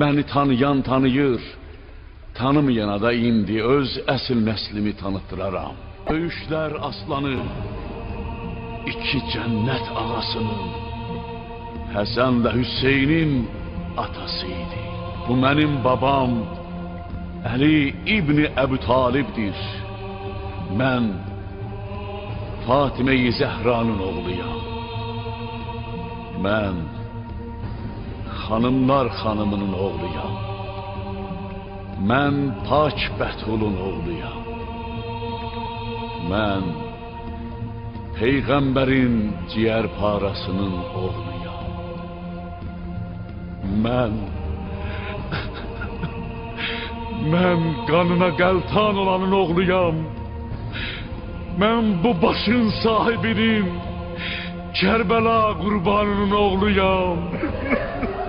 Məni tanıyan tanıyır, tanımayana da indi öz əsl nəslimi tanıttıraram. Döyüşlər aslanı, iki cənnət ağasının, Həsən və Hüseynin atası. Bu mənim babam Əli İbni Əbu Talibdir. Mən Fatimə-i Zəhranın oğluyam. Mən xanımlar xanımının oğluyam. Mən Pak Bətulun oğluyam. Mən Peyğəmbərin ciyər parasının oğluyam. Mən Mən qanına qəltan olanın oğluyam. Mən bu başın sahibinin Kərbəla qurbanının oğluyam.